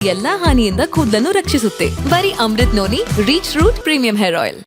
ಎಲ್ಲಾ ಹಾನಿಯಿಂದ ಕೂದಲನ್ನು ರಕ್ಷಿಸುತ್ತೆ. ಬರೀ Amrut noni reach root premium hair oil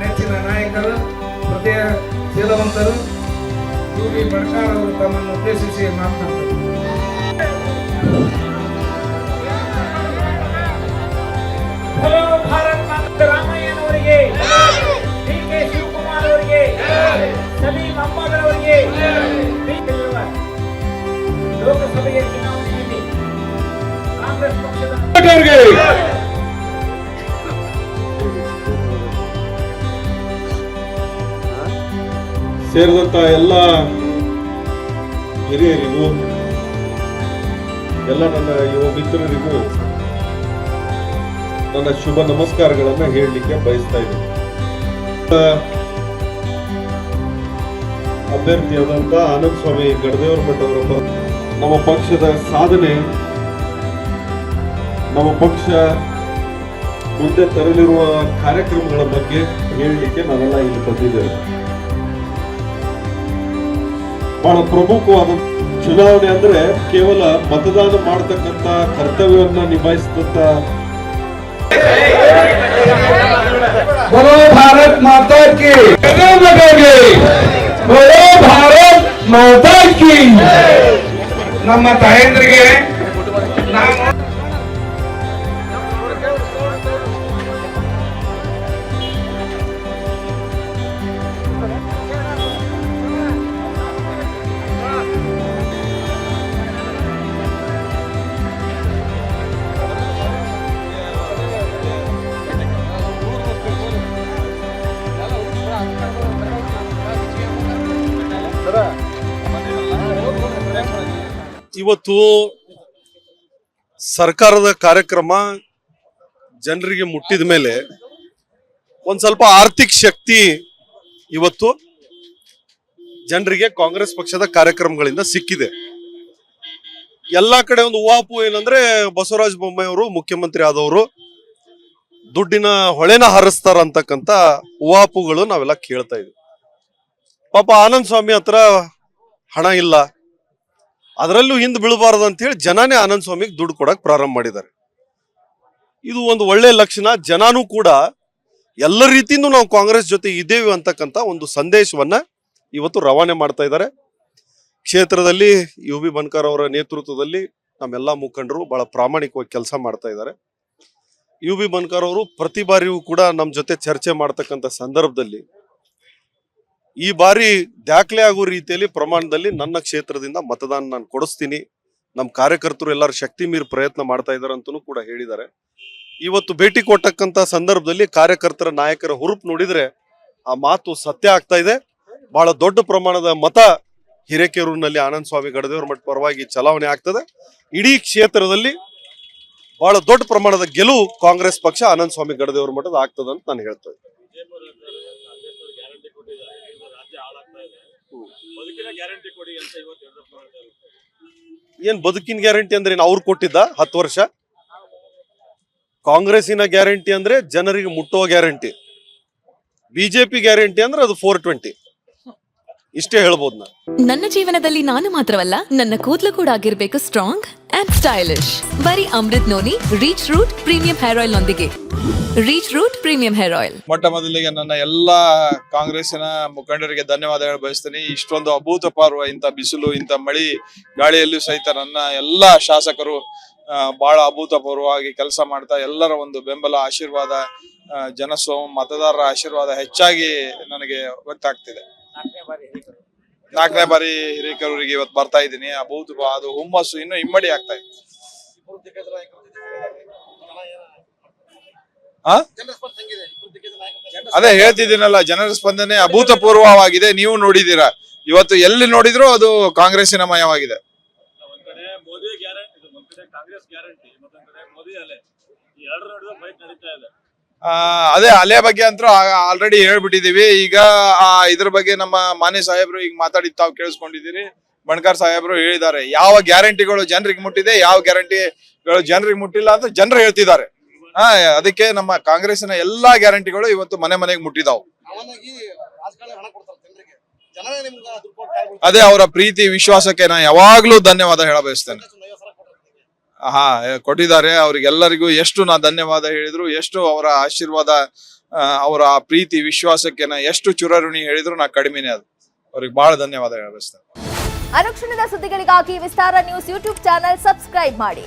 ನೆಚ್ಚಿನ ನಾಯಕರು ಹೃದಯ ಶೀಲವಂತರು ಯು ಬಿ ಬಡ್ಕಾರ್ ಅವರು ತಮ್ಮನ್ನು ಉದ್ದೇಶಿಸಿ ಮಾತನಾಡ್ತಾರೆ. ಹಲೋ ಭಾರತ್ ಮಾತಾ ರಾಮಯ್ಯನವರಿಗೆ ಡಿ ಕೆ ಶಿವಕುಮಾರ್ ಅವರಿಗೆ ಪಕ್ಷದ ಸೇರಿದಂತ ಎಲ್ಲ ಹಿರಿಯರಿಗೂ, ಎಲ್ಲ ನನ್ನ ಯುವ ಮಿತ್ರರಿಗೂ ನನ್ನ ಶುಭ ನಮಸ್ಕಾರಗಳನ್ನ ಹೇಳಲಿಕ್ಕೆ ಬಯಸ್ತಾ ಇದ್ದೀನಿ. ಅಭ್ಯರ್ಥಿಯಾದಂಥ ಆನಂದ್ ಸ್ವಾಮಿ ಗಡದೇವರ ಮಠ ಅವರ ನಮ್ಮ ಪಕ್ಷದ ಸಾಧನೆ ನಮ್ಮ ಪಕ್ಷ ಮುಂದೆ ತರಲಿರುವ ಕಾರ್ಯಕ್ರಮಗಳ ಬಗ್ಗೆ ಹೇಳಲಿಕ್ಕೆ ನಾವೆಲ್ಲ ಇಲ್ಲಿ ಬಂದಿದ್ದೇವೆ ಬಹಳ ಪ್ರಮುಖವಾದ ಚುನಾವಣೆ ಅಂದ್ರೆ ಕೇವಲ ಮತದಾನ ಮಾಡತಕ್ಕಂತ ಕರ್ತವ್ಯವನ್ನ ನಿಭಾಯಿಸಿದಂತ बोलो भारत माता की लगागे बोलो ಭಾರತ್ ಮಾತಾ ಕಿ ನಮ್ಮ ತಾಯಂದ್ರಿಗೆ ಇವತ್ತು ಸರ್ಕಾರದ ಕಾರ್ಯಕ್ರಮ ಜನರಿಗೆ ಮುಟ್ಟಿದ ಮೇಲೆ ಒಂದು ಸ್ವಲ್ಪ ಆರ್ಥಿಕ ಶಕ್ತಿ ಇವತ್ತು ಜನರಿಗೆ ಕಾಂಗ್ರೆಸ್ ಪಕ್ಷದ ಕಾರ್ಯಕ್ರಮಗಳಿಂದ ಸಿಕ್ಕಿದೆ. ಎಲ್ಲಾ ಕಡೆ ಒಂದು ಉಹಾಪು ಏನಂದ್ರೆ ಬಸವರಾಜ ಬೊಮ್ಮಾಯಿ ಅವರು, ಮುಖ್ಯಮಂತ್ರಿ ಆದವರು ದುಡ್ಡಿನ ಹೊಳೆನ ಹರಿಸ್ತಾರ ಅಂತಕ್ಕಂತ ಉವಾಪುಗಳು ನಾವೆಲ್ಲ ಕೇಳ್ತಾ ಇದ್ವಿ. ಪಾಪ ಆನಂದ್ ಸ್ವಾಮಿ ಹತ್ರ ಹಣ ಇಲ್ಲ. ಅದರಲ್ಲೂ ಹಿಂದೆ ಬೀಳಬಾರದು ಅಂತ ಹೇಳಿ ಜನನೇ ಆನಂದ್ ಸ್ವಾಮಿಗೆ ದುಡ್ಡು ಕೊಡಕ್ಕೆ ಪ್ರಾರಂಭ ಮಾಡಿದ್ದಾರೆ. ಇದು ಒಂದು ಒಳ್ಳೆ ಲಕ್ಷಣ. ಜನನೂ ಕೂಡ ಎಲ್ಲ ರೀತಿಯಿಂದ ನಾವು ಕಾಂಗ್ರೆಸ್ ಜೊತೆ ಇದ್ದೇವೆ ಅಂತಕ್ಕಂಥ ಒಂದು ಸಂದೇಶವನ್ನ ಇವತ್ತು ರವಾನೆ ಮಾಡ್ತಾ ಇದ್ದಾರೆ. ಕ್ಷೇತ್ರದಲ್ಲಿ ಯು ಬಿ ಬನ್ಕರ್ ಅವರ ನೇತೃತ್ವದಲ್ಲಿ ನಮ್ಮೆಲ್ಲ ಮುಖಂಡರು ಬಹಳ ಪ್ರಾಮಾಣಿಕವಾಗಿ ಕೆಲಸ ಮಾಡ್ತಾ ಇದ್ದಾರೆ. ಯು ಬಿ ಬನ್ಕರ್ ಅವರು ಪ್ರತಿ ಬಾರಿಯೂ ಕೂಡ ನಮ್ಮ ಜೊತೆ ಚರ್ಚೆ ಮಾಡ್ತಕ್ಕಂಥ ಸಂದರ್ಭದಲ್ಲಿ ಈ ಬಾರಿ ದಾಖಲೆ ಆಗೋ ರೀತಿಯಲ್ಲಿ ಪ್ರಮಾಣದಲ್ಲಿ ನನ್ನ ಕ್ಷೇತ್ರದಿಂದ ಮತದಾನ ನಾನು ಕೊಡಿಸ್ತೀನಿ. ನಮ್ಮ ಕಾರ್ಯಕರ್ತರು ಎಲ್ಲರೂ ಶಕ್ತಿ ಮೀರಿ ಪ್ರಯತ್ನ ಮಾಡ್ತಾ ಇದ್ದಾರೆ ಅಂತಲೂ ಕೂಡ ಹೇಳಿದ್ದಾರೆ. ಇವತ್ತು ಭೇಟಿ ಕೊಟ್ಟಕ್ಕಂತ ಸಂದರ್ಭದಲ್ಲಿ ಕಾರ್ಯಕರ್ತರ ನಾಯಕರ ಹುರುಪು ನೋಡಿದ್ರೆ ಆ ಮಾತು ಸತ್ಯ ಆಗ್ತಾ ಇದೆ. ಬಹಳ ದೊಡ್ಡ ಪ್ರಮಾಣದ ಮತ ಹಿರೇಕೆರೂರಿನಲ್ಲಿ ಆನಂದ ಸ್ವಾಮಿ ಗಡದೇವ್ರ ಮಠ ಪರವಾಗಿ ಚಲಾವಣೆ ಆಗ್ತದೆ. ಇಡೀ ಕ್ಷೇತ್ರದಲ್ಲಿ ಬಹಳ ದೊಡ್ಡ ಪ್ರಮಾಣದ ಗೆಲುವು ಕಾಂಗ್ರೆಸ್ ಪಕ್ಷ ಆನಂದ ಸ್ವಾಮಿ ಗಡದೇವ್ರ ಮಠದ ಆಗ್ತದೆ ಅಂತ ನಾನು ಹೇಳ್ತೇನೆ ಏನ್ ಬದುಕಿನ ಗ್ಯಾರಂಟಿ ಅಂದ್ರೆ ಏನು ಅವ್ರು ಕೊಟ್ಟಿದ್ದ ಹತ್ತು ವರ್ಷ? ಕಾಂಗ್ರೆಸ್ಸಿನ ಗ್ಯಾರಂಟಿ ಅಂದ್ರೆ ಜನರಿಗೆ ಮುಟ್ಟುವ ಗ್ಯಾರಂಟಿ. ಬಿಜೆಪಿ ಗ್ಯಾರಂಟಿ ಅಂದ್ರೆ ಅದು ಫೋರ್ ಟ್ವೆಂಟಿ ಇಷ್ಟೇ ಹೇಳ್ಬೋದು ನಾನು. ನನ್ನ ಜೀವನದಲ್ಲಿ ನಾನು ಮಾತ್ರವಲ್ಲ ನನ್ನ ಕೂದಲು ಕೂಡ ಆಗಿರ್ಬೇಕು ಸ್ಟ್ರಾಂಗ್ ಅಂಡ್ ಸ್ಟೈಲಿಶ್ ಬರೀ Amrut noni reach root premium hair oil ನೊಂದಿಗೆ. Reach root premium hair oil ಮೊಟ್ಟ ಮೊದಲಿಗೆ ನನ್ನ ಎಲ್ಲ ಕಾಂಗ್ರೆಸ್ಸಿನ ಮುಖಂಡರಿಗೆ ಧನ್ಯವಾದಗಳು ಬಯಸ್ತೀನಿ. ಇಷ್ಟೊಂದು ಅಭೂತಪೂರ್ವ ಇಂಥ ಬಿಸಿಲು ಇಂಥ ಮಳಿ ಗಾಳಿಯಲ್ಲೂ ಸಹಿತ ನನ್ನ ಎಲ್ಲ ಶಾಸಕರು ಆ, ಬಹಳ ಅಭೂತಪೂರ್ವವಾಗಿ ಕೆಲಸ ಮಾಡ್ತಾ ಎಲ್ಲರ ಒಂದು ಬೆಂಬಲ ಆಶೀರ್ವಾದ ಆ, ಜನಸೋ ಮತದಾರರ ಆಶೀರ್ವಾದ ಹೆಚ್ಚಾಗಿ ನನಗೆ ಗೊತ್ತಾಗ್ತಿದೆ ನಾಲ್ಕನೇ ಬಾರಿ. ಹಿರೇಕರೂರಿಗೆ ಇವತ್ತು ಬರ್ತಾ ಇದ್ದೀನಿ. ಅಭೂತ ಅದು ಹುಮ್ಮಸ್ಸು ಇನ್ನು ಇಮ್ಮಡಿ ಆಗ್ತಾ ಇದೆ. ಆ? ಅದೇ ಹೇಳ್ತಿದ್ದೀನಲ್ಲ ಜನರ ಸ್ಪಂದನೆ ಅಭೂತಪೂರ್ವವಾಗಿದೆ ನೀವು ನೋಡಿದ್ದೀರಾ? ಇವತ್ತು ಎಲ್ಲಿ ನೋಡಿದ್ರು ಅದು ಕಾಂಗ್ರೆಸ್ಸಿನ ಮಯವಾಗಿದೆ. ಕಾಂಗ್ರೆಸ್ ಗ್ಯಾರಂಟಿ ಮೋದಿ ಅಲೆ ಫೈಟ್ ನಡೀತಾ ಇದೆ. ಆ, ಅದೇ ಅಲೆ ಬಗ್ಗೆ ಅಂತೂ ಆಲ್ರೆಡಿ ಹೇಳ್ಬಿಟ್ಟಿದೀವಿ. ಈಗ ಇದ್ರ ಬಗ್ಗೆ ನಮ್ಮ ಮಾನ್ಯ ಸಾಹೇಬ್ರು ಈಗ ಮಾತಾಡಿದ್ ತಾವು ಕೇಳಿಸ್ಕೊಂಡಿದ್ದೀರಿ. ಬಣ್ಕಾರ್ ಸಾಹೇಬ್ರು ಹೇಳಿದ್ದಾರೆ. ಯಾವ ಗ್ಯಾರಂಟಿಗಳು ಜನರಿಗೆ ಮುಟ್ಟಿದೆ, ಯಾವ ಗ್ಯಾರಂಟಿಗಳು ಜನರಿಗೆ ಮುಟ್ಟಿಲ್ಲ ಅಂತ ಜನರು ಹೇಳ್ತಿದ್ದಾರೆ. ಹಾ ಅದಕ್ಕೆ ನಮ್ಮ ಕಾಂಗ್ರೆಸ್ನ ಎಲ್ಲಾ ಗ್ಯಾರಂಟಿಗಳು ಇವತ್ತು ಮನೆ ಮನೆಗೆ ಮುಟ್ಟಿದಾವು. ಅದೇ ಅವರ ಪ್ರೀತಿ, ವಿಶ್ವಾಸಕ್ಕೆ ನಾ ಯಾವಾಗ್ಲೂ ಧನ್ಯವಾದ ಹೇಳ ಬಯಸ್ತೇನೆ ಹಾ ಕೊಟ್ಟಿದ್ದಾರೆ. ಅವ್ರಿಗೆಲ್ಲರಿಗೂ ಎಷ್ಟು ನಾ ಧನ್ಯವಾದ ಹೇಳಿದ್ರು, ಎಷ್ಟು ಅವರ ಆಶೀರ್ವಾದ ಅವರ ಪ್ರೀತಿ ವಿಶ್ವಾಸಕ್ಕೆ ನಾ ಎಷ್ಟು ಚುರಋಣಿ ಹೇಳಿದ್ರು, ನಾ ಕಡಿಮೆನೆ ಅದು. ಅವ್ರಿಗೆ ಬಹಳ ಧನ್ಯವಾದ ಹೇಳ ಬಯಸ್ತೇನೆ ಅನುಕ್ಷಣದ ಸುದ್ದಿಗಳಿಗಾಗಿ Vistara news YouTube channel subscribe ಮಾಡಿ.